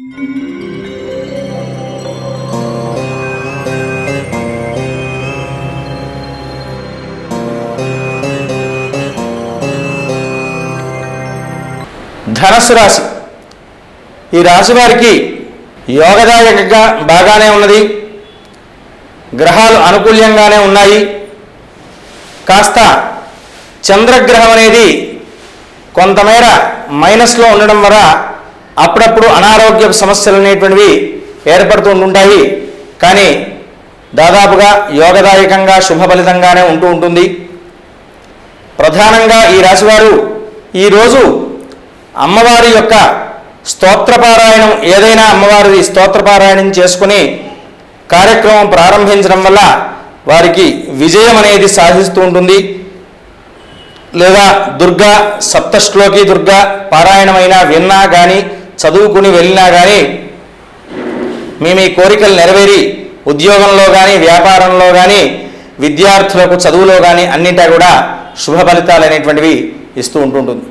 ధనస్సు రాశి. ఈ రాశి వారికి యోగదాయకంగా బాగానే ఉన్నది. గ్రహాలు అనుకూల్యంగానే ఉన్నాయి. కాస్త చంద్రగ్రహం అనేది కొంతమేర మైనస్లో ఉండడం వల్ల అప్పుడప్పుడు అనారోగ్య సమస్యలు అనేటువంటివి ఏర్పడుతూ ఉంటాయి కానీ దాదాపుగా యోగదాయకంగా శుభఫలితంగానే ఉంటూ ఉంటుంది. ప్రధానంగా ఈ రాశివారు ఈరోజు అమ్మవారి యొక్క స్తోత్రపారాయణం ఏదైనా అమ్మవారి స్తోత్రపారాయణం చేసుకుని కార్యక్రమం ప్రారంభించడం వల్ల వారికి విజయం అనేది సాధిస్తూ ఉంటుంది. లేదా దుర్గా సప్తశ్లోకి దుర్గా పారాయణమైనా విన్నా కానీ చదువుకుని వెళ్ళినా కానీ మీ మీ కోరికలు నెరవేరి ఉద్యోగంలో కానీ వ్యాపారంలో కానీ విద్యార్థులకు చదువులో కానీ అన్నిటా కూడా శుభ ఫలితాలు అనేటువంటివి ఇస్తూ ఉంటుంటుంది.